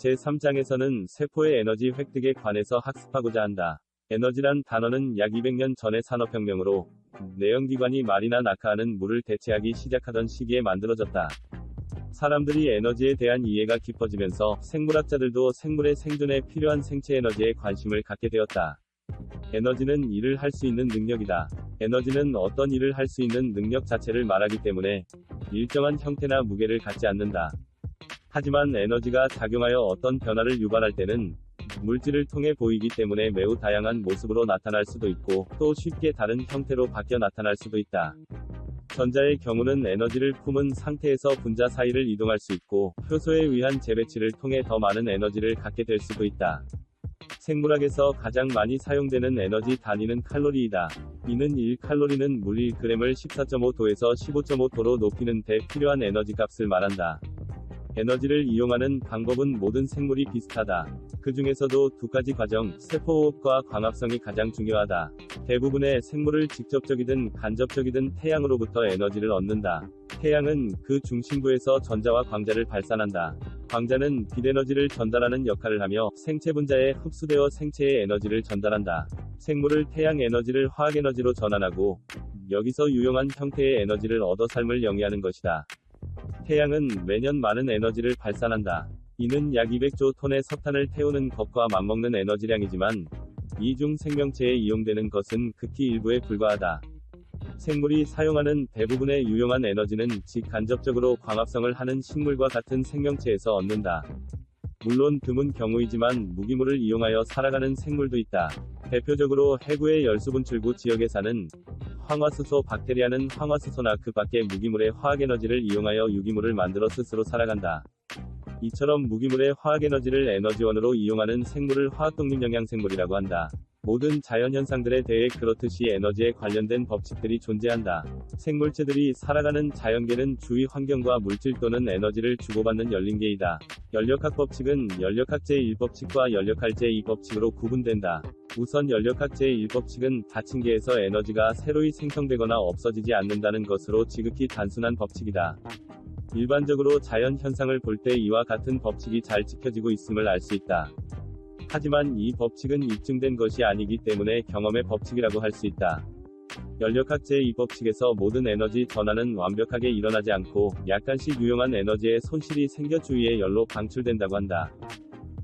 제3장에서는 세포의 에너지 획득에 관해서 학습하고자 한다. 에너지란 단어는 약 200년 전의 산업혁명으로 내연기관이 말이나 낙하하는 물을 대체하기 시작하던 시기에 만들어졌다. 사람들이 에너지에 대한 이해가 깊어지면서 생물학자들도 생물의 생존에 필요한 생체 에너지에 관심을 갖게 되었다. 에너지는 일을 할 수 있는 능력이다. 에너지는 어떤 일을 할 수 있는 능력 자체를 말하기 때문에 일정한 형태나 무게를 갖지 않는다. 하지만 에너지가 작용하여 어떤 변화를 유발할 때는 물질을 통해 보이기 때문에 매우 다양한 모습으로 나타날 수도 있고 또 쉽게 다른 형태로 바뀌어 나타날 수도 있다. 전자의 경우는 에너지를 품은 상태에서 분자 사이를 이동할 수 있고 효소에 의한 재배치를 통해 더 많은 에너지를 갖게 될 수도 있다. 생물학에서 가장 많이 사용되는 에너지 단위는 칼로리이다. 이는 1칼로리는 물 1g을 14.5도에서 15.5도로 높이는 데 필요한 에너지 값을 말한다. 에너지를 이용하는 방법은 모든 생물이 비슷하다. 그 중에서도 두 가지 과정, 세포호흡과 광합성이 가장 중요하다. 대부분의 생물을 직접적이든 간접적이든 태양으로부터 에너지를 얻는다. 태양은 그 중심부에서 전자와 광자를 발산한다. 광자는 빛에너지를 전달하는 역할을 하며 생체 분자에 흡수되어 생체의 에너지를 전달한다. 생물을 태양 에너지를 화학 에너지로 전환하고 여기서 유용한 형태의 에너지를 얻어 삶을 영위하는 것이다. 태양은 매년 많은 에너지를 발산한다. 이는 약 200조 톤의 석탄을 태우는 것과 맞먹는 에너지량이지만 이중 생명체에 이용되는 것은 극히 일부에 불과하다. 생물이 사용하는 대부분의 유용한 에너지는 직간접적으로 광합성을 하는 식물과 같은 생명체에서 얻는다. 물론 드문 경우이지만 무기물을 이용하여 살아가는 생물도 있다. 대표적으로 해구의 열수분출구 지역에 사는 황화수소 박테리아는 황화수소나 그 밖의 무기물의 화학에너지를 이용하여 유기물을 만들어 스스로 살아간다. 이처럼 무기물의 화학에너지를 에너지원으로 이용하는 생물을 화학독립영양생물이라고 한다. 모든 자연현상들에 대해 그렇듯이 에너지에 관련된 법칙들이 존재한다. 생물체들이 살아가는 자연계는 주위 환경과 물질 또는 에너지를 주고받는 열린계이다. 연력학 법칙은 연력학 제1법칙과 연력학 제2법칙으로 구분된다. 우선 연력학 제1법칙은 닫힌 계에서 에너지가 새로이 생성되거나 없어지지 않는다는 것으로 지극히 단순한 법칙이다. 일반적으로 자연 현상을 볼 때 이와 같은 법칙이 잘 지켜지고 있음을 알 수 있다. 하지만 이 법칙은 입증된 것이 아니기 때문에 경험의 법칙이라고 할 수 있다. 연력학 제2 법칙에서 모든 에너지 전환은 완벽하게 일어나지 않고 약간씩 유용한 에너지의 손실이 생겨 주위에 열로 방출된다고 한다.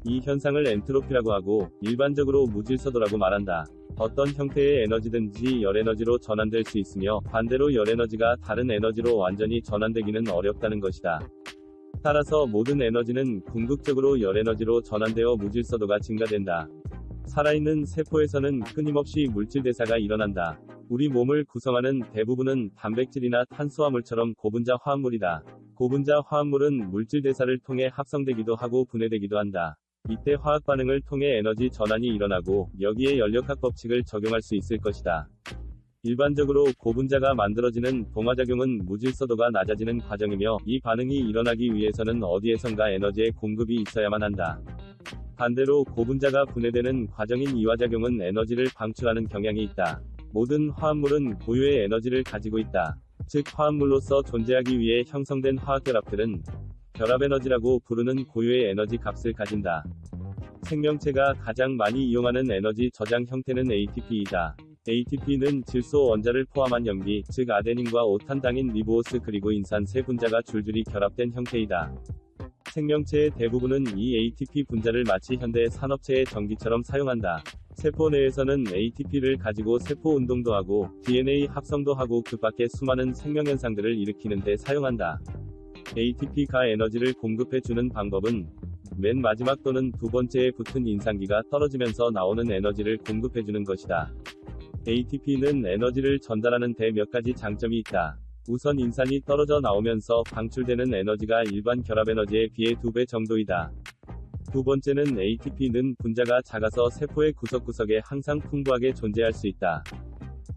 이 현상을 엔트로피라고 하고 일반적으로 무질서도라고 말한다. 어떤 형태의 에너지든지 열에너지로 전환될 수 있으며 반대로 열에너지가 다른 에너지로 완전히 전환되기는 어렵다는 것이다. 따라서 모든 에너지는 궁극적으로 열에너지로 전환되어 무질서도가 증가된다. 살아있는 세포에서는 끊임없이 물질 대사가 일어난다. 우리 몸을 구성하는 대부분은 단백질이나 탄수화물처럼 고분자 화합물이다. 고분자 화합물은 물질 대사를 통해 합성되기도 하고 분해되기도 한다. 이때 화학 반응을 통해 에너지 전환이 일어나고 여기에 연력학 법칙을 적용할 수 있을 것이다. 일반적으로 고분자가 만들어지는 동화작용은 무질서도가 낮아지는 과정이며 이 반응이 일어나기 위해서는 어디에선가 에너지의 공급이 있어야만 한다. 반대로 고분자가 분해되는 과정인 이화작용은 에너지를 방출하는 경향이 있다. 모든 화합물은 고유의 에너지를 가지고 있다. 즉 화합물로서 존재하기 위해 형성된 화학결합들은 결합에너지라고 부르는 고유의 에너지 값을 가진다. 생명체가 가장 많이 이용하는 에너지 저장 형태는 ATP이다. ATP는 질소 원자를 포함한 염기, 즉 아데닌과 오탄당인 리보오스 그리고 인산 세 분자가 줄줄이 결합된 형태이다. 생명체의 대부분은 이 ATP 분자를 마치 현대 산업체의 전기처럼 사용한다. 세포 내에서는 ATP를 가지고 세포 운동도 하고 DNA 합성도 하고 그 밖에 수많은 생명현상들을 일으키는 데 사용한다. ATP가 에너지를 공급해주는 방법은 맨 마지막 또는 두 번째에 붙은 인산기가 떨어지면서 나오는 에너지를 공급해주는 것이다. ATP는 에너지를 전달하는 데 몇 가지 장점이 있다. 우선 인산이 떨어져 나오면서 방출되는 에너지가 일반 결합 에너지에 비해 두배 정도이다. 두 번째는 ATP는 분자가 작아서 세포의 구석구석에 항상 풍부하게 존재할 수 있다.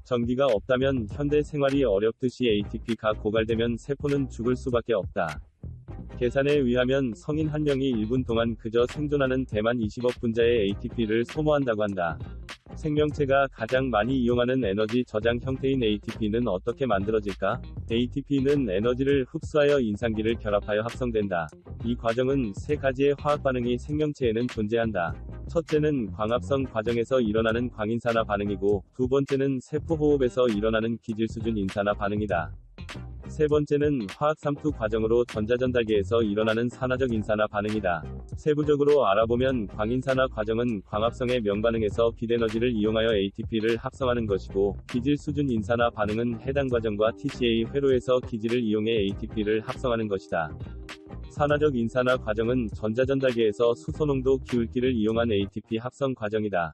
전기가 없다면 현대 생활이 어렵듯이 ATP가 고갈되면 세포는 죽을 수밖에 없다. 계산에 의하면 성인 한 명이 1분 동안 그저 생존하는 대만 20억 분자의 ATP를 소모한다고 한다. 생명체가 가장 많이 이용하는 에너지 저장 형태인 ATP는 어떻게 만들어질까? ATP는 에너지를 흡수하여 인산기를 결합하여 합성된다. 이 과정은 세 가지의 화학 반응이 생명체에는 존재한다. 첫째는 광합성 과정에서 일어나는 광인산화 반응이고, 두 번째는 세포 호흡에서 일어나는 기질 수준 인산화 반응이다. 세 번째는 화학 삼투 과정으로 전자전달계에서 일어나는 산화적 인산화 반응이다. 세부적으로 알아보면 광인산화 과정은 광합성의 명반응에서 빛에너지를 이용하여 ATP를 합성하는 것이고, 기질 수준 인산화 반응은 해당 과정과 TCA 회로에서 기질을 이용해 ATP를 합성하는 것이다. 산화적 인산화 과정은 전자전달계에서 수소농도 기울기를 이용한 ATP 합성 과정이다.